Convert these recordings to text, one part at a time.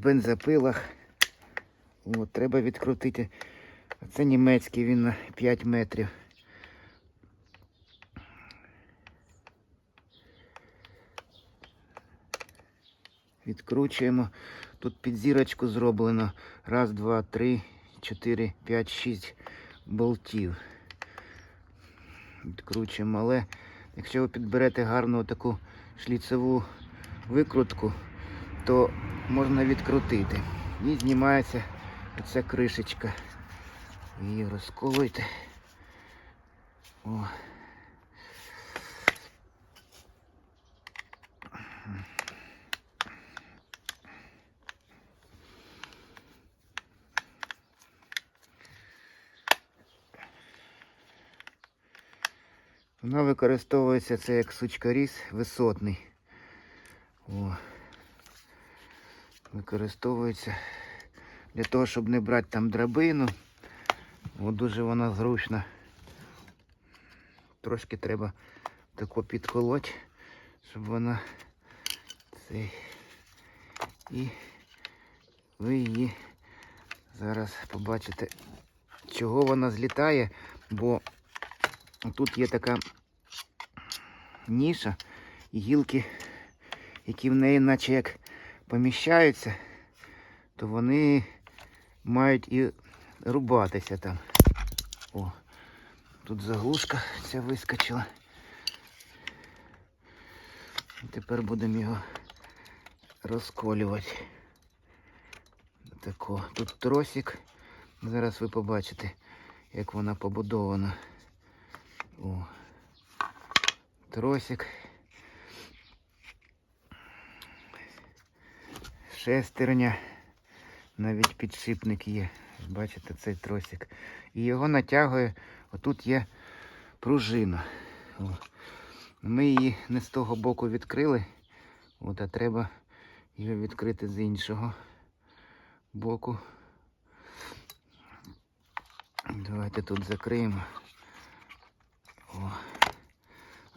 бензопилах. От, треба відкрутити. Це німецький, він на 5 метрів. Відкручуємо. Тут під зірочку зроблено. Раз, два, три, чотири, п'ять, шість болтів. Відкручуємо, але якщо ви підберете гарну таку шліцеву викрутку, то можна відкрутити. І знімається оця кришечка. Її розколуйте. О. Вона використовується це як сучкаріз висотний. О. Використовується для того, щоб не брати там драбину. О, дуже вона зручна. Трошки треба тако підколоть, щоб вона цей. І ви її зараз побачите, чого вона злітає, бо тут є така ніша і гілки, які в неї наче як поміщаються, то вони мають і рубатися там. О, тут заглушка ця вискочила. Тепер будемо його розколювати. Тако. Тут тросик. Зараз ви побачите, як вона побудована. О. Тросик. Шестерня. Навіть підшипник є. Бачите цей тросик. І його натягує. Отут є пружина. Ми її не з того боку відкрили. От, а треба її відкрити з іншого боку. Давайте тут закриємо. О.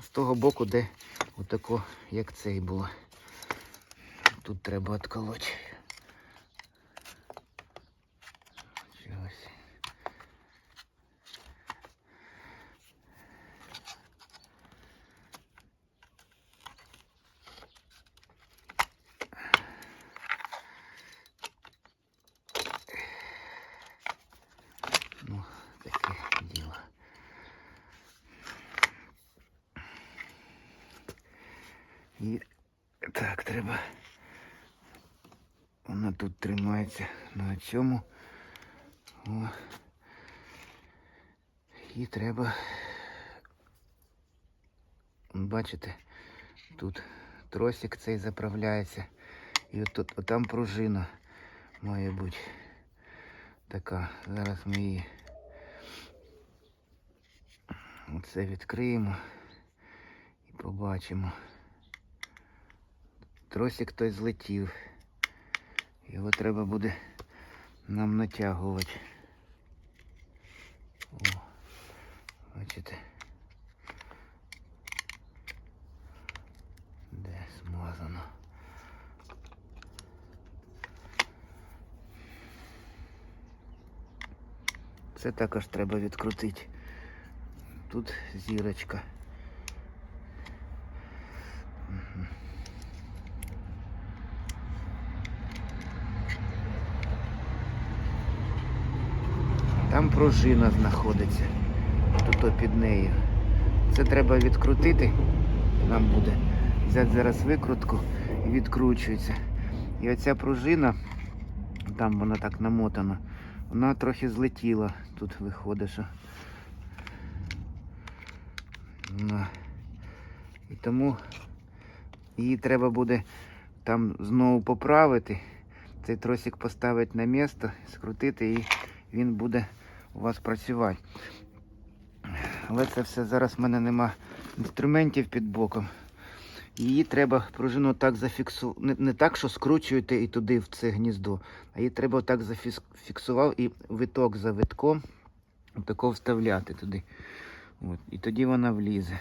З того боку, де отако, як цей було. Тут треба отколоти. Ось. Ну, таке діло. І так, треба. Вона тут тримається на цьому. О. І треба. Бачите, тут тросик цей заправляється. І от тут, отам пружина має бути така. Зараз ми її оце відкриємо і побачимо. Тросик той злетів. Його треба буде нам натягувати. О, бачите. Де смазано. Це також треба відкрутити. Тут зірочка. Там пружина знаходиться. Тут під нею. Це треба відкрутити. Нам буде. Взяти зараз викрутку і відкручується. І оця пружина, там вона так намотана, вона трохи злетіла. Тут виходить, що. І тому її треба буде там знову поправити. Цей тросик поставити на місце, скрутити і він буде у вас працювати. Але це все зараз в мене нема інструментів під боком. Її треба пружину так зафіксувати. Не, не так, що скручуєте і туди в це гніздо, а її треба так зафіксував і виток за витком тако вставляти туди. От. І тоді вона влізе.